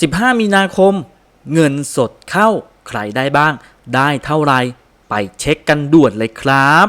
15 มีนาคม เงินสดเข้าใครได้บ้าง ได้เท่าไร ไปเช็คกันด่วนเลยครับ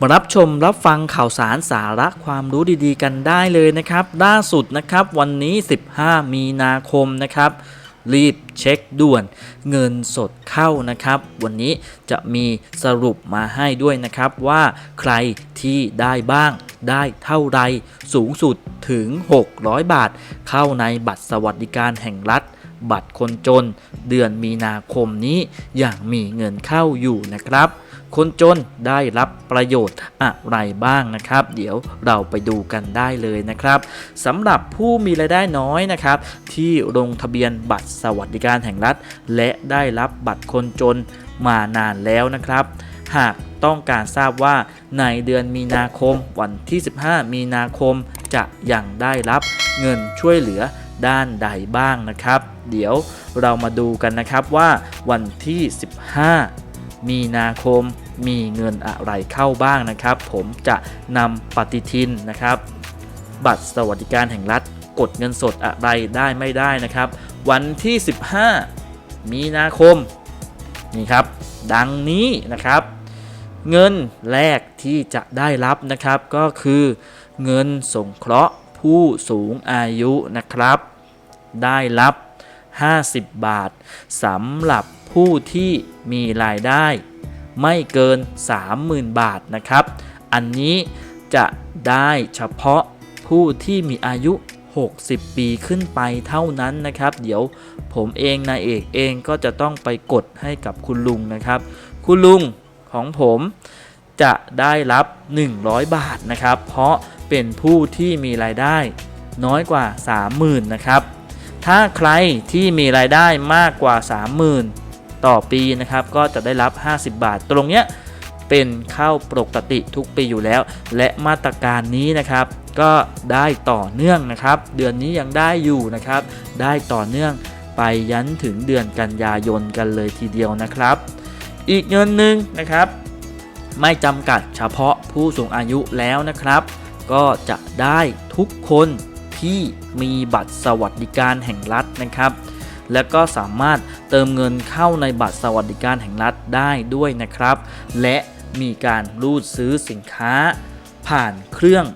มารับชมรับฟังข่าวสารสาระความรู้ดีๆ กันได้เลยนะครับ ล่าสุดนะครับวันนี้ 15 มีนาคมนะครับ รีบเช็คด่วน เงินสดเข้านะครับ วันนี้จะมีสรุปมาให้ด้วยนะครับว่าใครที่ได้บ้างได้เท่าไรสูงสุดถึง 600 บาท เข้าในบัตรสวัสดิการแห่งรัฐ บัตรคนจน เดือนมีนาคมนี้อย่างมีเงินเข้าอยู่นะครับ คนจนได้รับประโยชน์อะไรบ้างนะครับ เดี๋ยวเราไปดูกันได้เลยนะครับสำหรับผู้มีรายได้น้อยนะครับ ที่ลงทะเบียนบัตรสวัสดิการแห่งรัฐ และได้รับบัตรคนจนมานานแล้วนะครับ หากต้องการทราบว่าในเดือนมีนาคมวันที่ 15 มีนาคมจะยังได้รับเงินช่วยเหลือด้านใดบ้างนะครับ เดี๋ยวเรามาดูกันนะครับว่าวันที่ 15 มีนาคม มีเงินอะไรเข้าบ้างนะครับ ผมจะนำปฏิทินนะครับ บัตรสวัสดิการแห่งรัฐ กดเงินสดอะไรได้ไม่ได้นะครับ วันที่ 15 มีนาคม นี่ครับ ดังนี้นะครับ เงินแรกที่จะได้รับนะครับก็คือ เงินสงเคราะห์ผู้สูงอายุนะครับ ได้รับ 50 บาทสำหรับผู้ที่มีรายได้ ไม่เกิน 30,000 บาทนะครับ อันนี้จะได้เฉพาะผู้ที่มีอายุ 60 ปีขึ้นไปเท่านั้นนะครับ เดี๋ยวผมเองนายเอกเองก็จะต้องไปกดให้กับคุณลุงนะครับ คุณลุงของผมจะได้รับ 100 บาทนะครับ เพราะเป็นผู้ที่มีรายได้น้อยกว่า 30,000นะครับ ถ้าใครที่มีรายได้มากกว่า 30,000 ต่อปีนะครับ ก็จะได้รับ 50 บาท ตรงเนี้ยเป็นเข้าปกติทุกปีอยู่แล้ว และมาตรการนี้นะครับ ก็ได้ต่อเนื่องนะครับ เดือนนี้ยังได้อยู่นะครับ ได้ต่อเนื่องไปยันถึงเดือนกันยายนกันเลยทีเดียวนะครับ อีกเงินหนึ่งนะครับ ไม่จำกัดเฉพาะผู้สูงอายุแล้วนะครับ ก็จะได้ทุกคน ที่มีบัตรสวัสดิการแห่งรัฐนะครับ แล้วก็สามารถเติมเงินเข้าในบัตรสวัสดิการแห่งรัฐได้ด้วยนะครับ และมีการรูดซื้อสินค้า ผ่านเครื่อง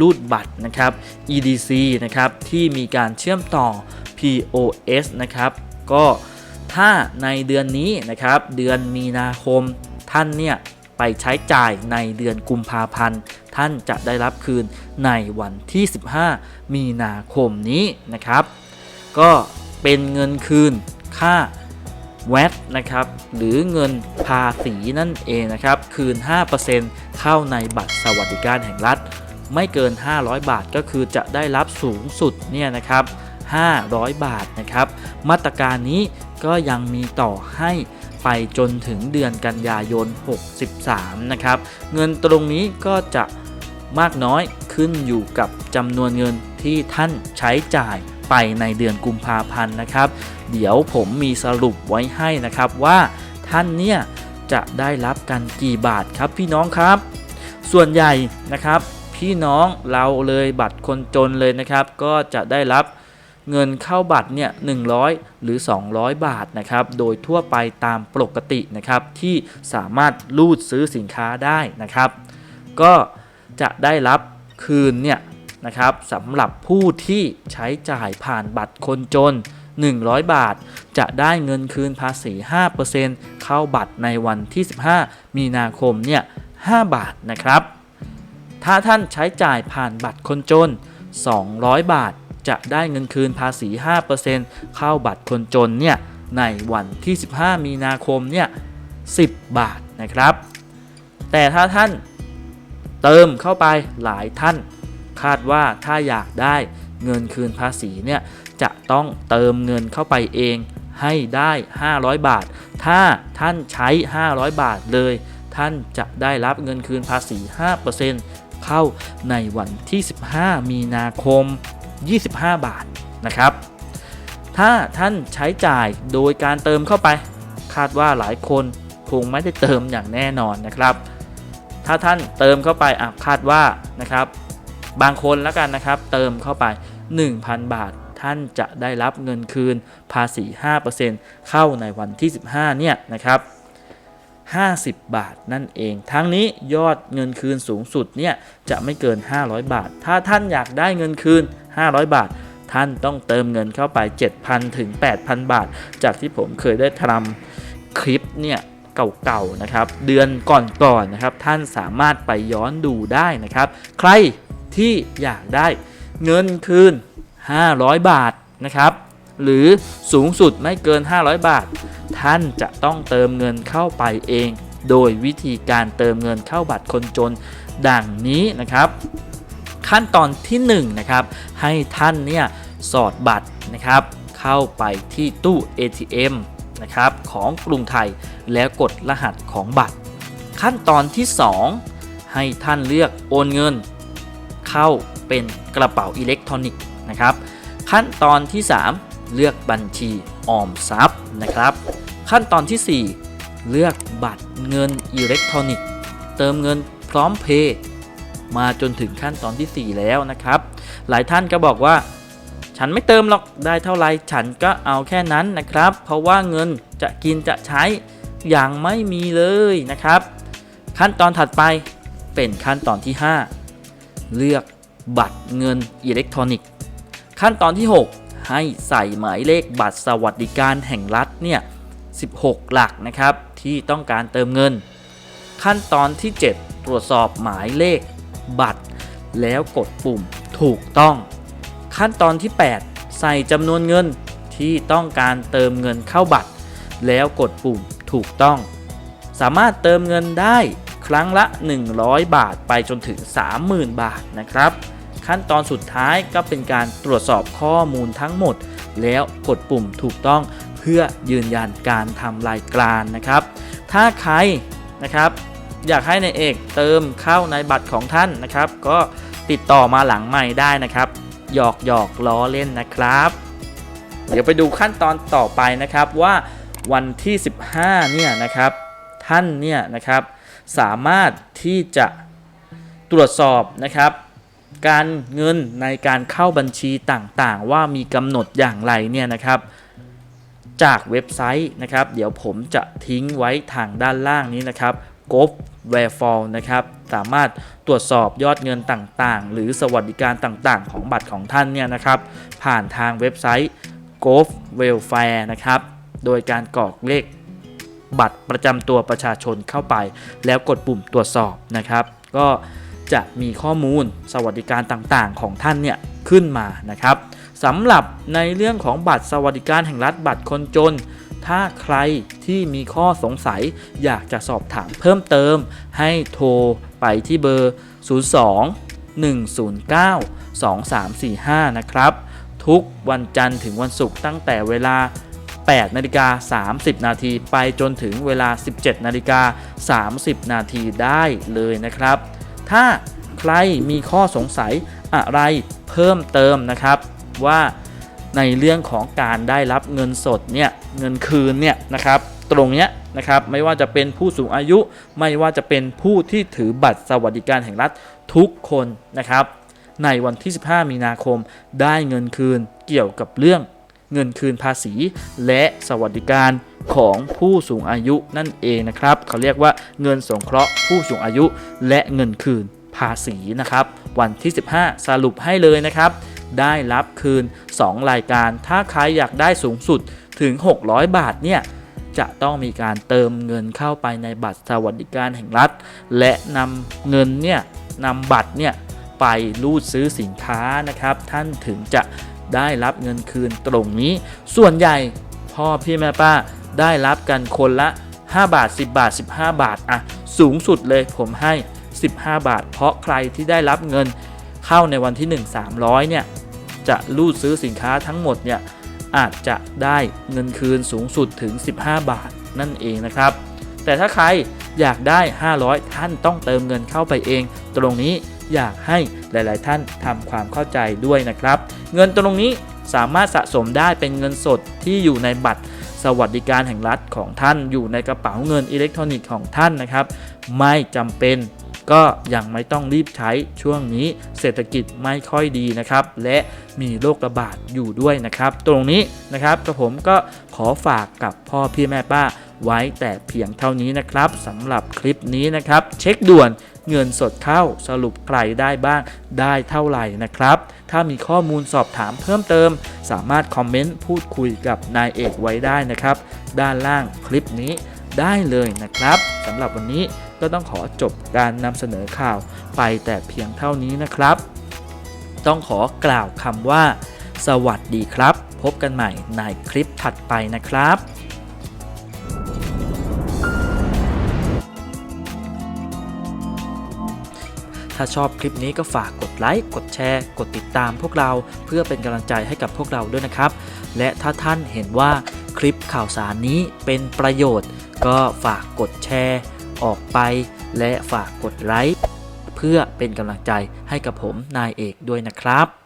รูดบัตรนะครับ EDC นะครับที่มีการเชื่อมต่อ POS นะครับ ก็ถ้าในเดือนนี้นะครับ เดือนมีนาคมท่านเนี่ยไปใช้จ่ายในเดือนกุมภาพันธ์ ท่านจะได้รับคืนในวันที่ 15 มีนาคมนี้นะครับ ก็เป็นเงินคืนค่าแวตนะครับหรือเงินภาษีนั่นเองนะครับคืน 5%เข้าในบัตรสวัสดิการแห่งรัฐ ไม่เกิน 500 บาทก็คือจะได้รับสูงสุดเนี่ยนะครับ 500 บาทนะครับ มาตรการนี้ก็ยังมีต่อให้ไปจนถึงเดือนกันยายน 63 นะครับ เงินตรงนี้ก็จะ มากน้อยขึ้นอยู่กับจำนวนเงินที่ท่านใช้จ่ายไปในเดือนกุมภาพันธ์นะครับ เดี๋ยวผมมีสรุปไว้ให้นะครับว่าท่านเนี่ยจะได้รับกันกี่บาทครับพี่น้องครับ ส่วนใหญ่นะครับ พี่น้องเราเลยบัตรคนจนเลยนะครับ ก็จะได้รับเงินเข้าบัตรเนี่ย100 หรือ 200 บาทนะครับ โดยทั่วไปตามปกตินะครับที่สามารถรูดซื้อสินค้าได้นะครับ ก็ จะได้รับคืนเนี่ยนะครับสำหรับผู้ที่ใช้จ่ายผ่านบัตรคนจน 100 บาท จะได้เงินคืนภาษี 5%เข้าบัตรในวันที่ 15 มีนาคมเนี่ย5บาทนะครับ ถ้าท่านใช้จ่ายผ่านบัตรคนจน 200 บาท จะได้เงินคืนภาษี 5%เข้าบัตรคนจนเนี่ยในวันที่ 15 มีนาคมเนี่ย10 บาทนะครับ แต่ถ้าท่าน เติมเข้าไปหลายท่าน คาดว่าถ้าอยากได้เงินคืนภาษีเนี่ยจะต้องเติมเงินเข้าไปเองให้ได้ 500 บาท ถ้าท่านใช้ 500 บาทเลย ท่านจะได้รับเงินคืนภาษี 5%เข้าในวันที่ 15 มีนาคม 25 บาทนะครับ ถ้าท่านใช้จ่ายโดยการเติมเข้าไป คาดว่าหลายคนคงไม่ได้เติมอย่างแน่นอนนะครับ ถ้าท่านเติมเข้าไปอะคาดว่านะครับบางคนแล้วกันนะครับ เติมเข้าไป 1,000 บาท ท่านจะได้รับเงินคืนภาษี 5%เข้าในวันที่ 15 เนี่ยนะครับ 50 บาทนั่นเอง ทั้งนี้ยอดเงินคืนสูงสุดเนี่ยจะไม่เกิน 500 บาท ถ้าท่านอยากได้เงินคืน 500 บาท ท่านต้องเติมเงินเข้าไป 7,000 ถึง 8,000 บาท จากที่ผมเคยได้ทำคลิปเนี่ย เก่าๆนะครับ เดือนก่อนๆนะครับ ท่านสามารถไปย้อนดูได้นะครับ ใครที่อยากได้เงินคืน 500 บาทนะครับ หรือสูงสุดไม่เกิน 500 บาท ท่านจะต้องเติมเงินเข้าไปเอง โดยวิธีการเติมเงินเข้าบัตรคนจนดังนี้นะครับ ขั้นตอนที่1นงนะครับ ให้ท่านเนี่ยสอดบัตรนะครับ เข้าไปที่ตู้ ATM นะครับของกรุงไทยแล้วกดรหัสของบัตร ขั้นตอนที่ 2 ให้ท่านเลือกโอนเงิน เข้าเป็นกระเป๋าอิเล็กทรอนิกส์นะครับ ขั้นตอนที่ 3 เลือกบัญชีออมทรัพย์นะครับ ขั้นตอนที่ 4 เลือกบัตรเงินอิเล็กทรอนิกส์เติมเงินพร้อมเพย์มาจนถึงขั้นตอนที่ 4 แล้วนะครับ หลายท่านก็บอกว่า ฉันไม่เติมหรอกได้เท่าไรฉันก็เอาแค่นั้นนะครับ เพราะว่าเงินจะกินจะใช้อย่างไม่มีเลยนะครับ ขั้นตอนถัดไปเป็นขั้นตอนที่ 5 เลือกบัตรเงินอิเล็กทรอนิกส์ ขั้นตอนที่ 6 ให้ใส่หมายเลขบัตรสวัสดิการแห่งรัฐเนี่ย 16 หลักนะครับที่ต้องการเติมเงิน ขั้นตอนที่ 7 ตรวจสอบหมายเลขบัตร แล้วกดปุ่มถูกต้อง ขั้นตอนที่ 8 ใส่จำนวนเงินที่ต้องการเติมเงินเข้าบัตร แล้วกดปุ่มถูกต้อง สามารถเติมเงินได้ครั้งละ 100 บาทไปจนถึง 30,000 บาทนะครับ ขั้นตอนสุดท้ายก็เป็นการตรวจสอบข้อมูลทั้งหมด แล้วกดปุ่มถูกต้องเพื่อยืนยันการทำรายการนะครับ ถ้าใครนะครับอยากให้ในายเอกเติมเข้าในบัตรของท่านนะครับ ก็ติดต่อมาหลังใหม่ได้นะครับ หยอกหยอกล้อเล่นนะครับ เดี๋ยวไปดูขั้นตอนต่อไปนะครับว่าวันที่ 15 เนี่ยนะครับ ท่านเนี่ยนะครับ สามารถที่จะตรวจสอบนะครับ การเงินในการเข้าบัญชีต่างๆ ว่ามีกำหนดอย่างไรเนี่ยนะครับ จากเว็บไซต์นะครับ เดี๋ยวผมจะทิ้งไว้ทางด้านล่างนี้นะครับ g o v w a r e f a l นะครับสามารถตรวจสอบยอดเงินต่างๆ หรือสวัสดิการต่างๆ ของบัตรของท่านเนี่ยนะครับผ่านทางเว็บไซต์ g o v Welfare นะครับโดยการกรอกเลขบัตรประจำตัวประชาชนเข้าไป แล้วกดปุ่มตรวจสอบนะครับ ก็จะมีข้อมูลสวัสดิการต่างๆ ของท่านเนี่ยขึ้นมานะครับสำหรับในเรื่องของบัตรสวัสดิการแห่งรัฐบัตรคนจน ถ้าใครที่มีข้อสงสัยอยากจะสอบถามเพิ่มเติม ให้โทรไปที่เบอร์ 02 109 2345 นะครับ ทุกวันจันทร์ถึงวันศุกร์ตั้งแต่เวลา 8นาฬิกา30 นาทีไปจนถึงเวลา 17นาฬิกา30 นาทีได้เลยนะครับ ถ้าใครมีข้อสงสัยอะไรเพิ่มเติมนะครับว่า ในเรื่องของการได้รับเงินสดเนี่ยเงินคืนเนี่ยนะครับตรงเนี้ยนะครับไม่ว่าจะเป็นผู้สูงอายุ ไม่ว่าจะเป็นผู้ที่ถือบัตรสวัสดิการแห่งรัฐทุกคนนะครับ ในวันที่ 15 มีนาคมได้เงินคืนเกี่ยวกับเรื่องเงินคืนภาษีและสวัสดิการของผู้สูงอายุนั่นเองนะครับ เขาเรียกว่าเงินสงเคราะห์ผู้สูงอายุและเงินคืนภาษีนะครับ วันที่ 15 สรุปให้เลยนะครับ ได้รับคืน 2 รายการ ถ้าใครอยากได้สูงสุดถึง 600 บาทเนี่ยจะต้องมีการเติมเงินเข้าไปในบัตรสวัสดิการแห่งรัฐ และนำเงินเนี่ยนำบัตรเนี่ยไปรูดซื้อสินค้านะครับ ท่านถึงจะได้รับเงินคืนตรงนี้ ส่วนใหญ่พ่อพี่แม่ป้าได้รับกันคนละ 5 บาท 10 บาท 15 บาทอะสูงสุดเลยผมให้ 15 บาท เพราะใครที่ได้รับเงินเข้าในวันที่ 1 300เนี่ย จะรูดซื้อสินค้าทั้งหมดเนี่ยอาจจะได้เงินคืนสูงสุดถึง 15 บาทนั่นเองนะครับ แต่ถ้าใครอยากได้ 500 ท่านต้องเติมเงินเข้าไปเอง ตรงนี้อยากให้หลาย ๆ ท่านทำความเข้าใจด้วยนะครับ เงินตรงนี้สามารถสะสมได้เป็นเงินสดที่อยู่ในบัตรสวัสดิการแห่งรัฐของท่านอยู่ในกระเป๋าเงินอิเล็กทรอนิกส์ของท่านนะครับ ไม่จำเป็น ก็ยังไม่ต้องรีบใช้ช่วงนี้เศรษฐกิจไม่ค่อยดีนะครับ และมีโรคระบาดอยู่ด้วยนะครับ ตรงนี้นะครับกระผมก็ขอฝากกับพ่อพี่แม่ป้าไว้แต่เพียงเท่านี้นะครับสำหรับคลิปนี้นะครับ เช็คด่วนเงินสดเข้าสรุปใครได้บ้างได้เท่าไหร่นะครับ ถ้ามีข้อมูลสอบถามเพิ่มเติม สามารถคอมเมนต์พูดคุยกับนายเอกไว้ได้นะครับ ด้านล่างคลิปนี้ได้เลยนะครับ สำหรับวันนี้ก็ต้องขอจบการนำเสนอข่าวไปแต่เพียงเท่านี้นะครับ ต้องขอกล่าวคำว่า สวัสดีครับ พบกันใหม่ในคลิปถัดไปนะครับถ้าชอบคลิปนี้ก็ฝากกดไลค์ กดแชร์ กดติดตามพวกเราเพื่อเป็นกำลังใจให้กับพวกเราด้วยนะครับ และถ้าท่านเห็นว่าคลิปข่าวสารนี้เป็นประโยชน์ ก็ฝากกดแชร์ออกไป และฝากกดไลค์เพื่อเป็นกำลังใจให้กับผมนายเอกด้วยนะครับ